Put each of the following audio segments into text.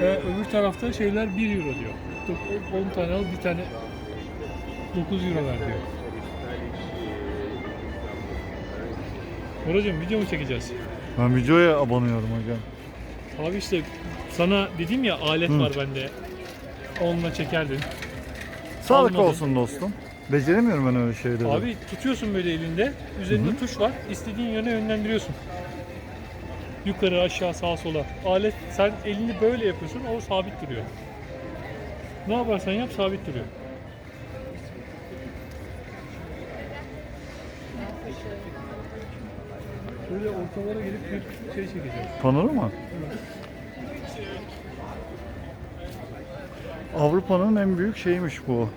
Ee, öbür tarafta şeyler 1 euro diyor. 10 tane al bir tane 9 euro ver diyor. Oracığım video mu çekeceğiz? Ben videoya abanıyorum hocam. Abi işte sana dedim ya alet Hı. var bende. Onunla çekerdin. Sağlıklı Almadım. olsun dostum. Beceremiyorum ben öyle şeyleri. Abi tutuyorsun böyle elinde. Üzerinde tuş var. İstediğin yöne yönlendiriyorsun. Yukarı, aşağı, sağa, sola. Alet sen elini böyle yapıyorsun. O sabit duruyor. Ne yaparsan yap sabit duruyor. Böyle ortalara gelip bir şey çekeceğiz. Panorama. Avrupa'nın en büyük şeymiş bu.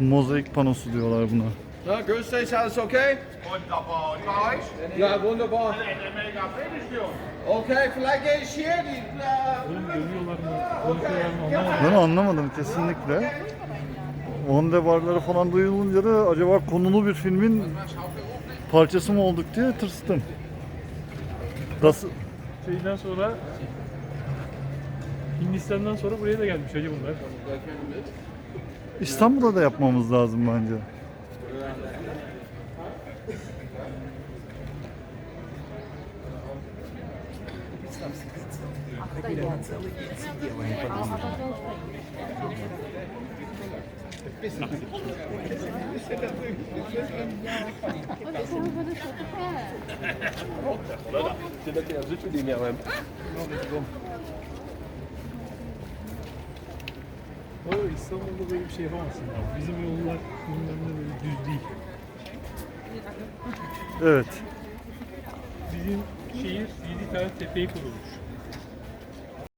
Mozaik panosu diyorlar buna. Na, Günstig, ist alles okay? Wunderbar. Und bei euch? Ja, wunderbar. Okay, vielleicht gehe ich hier die. Ben anlamadım kesinlikle. Onda falan duyulunca da acaba konulu bir filmin parçası mı olduk diye tırstım. Das, Şeyden sonra Hindistan'dan sonra buraya da gelmiş hacı bunlar. İstanbul'da da yapmamız lazım bence. O İstanbul'da böyle bir şey yapamazsın abi. Bizim yollar bilmem ne böyle düz değil. Evet. Bizim şehir 7 tane tepeyi kurulmuş.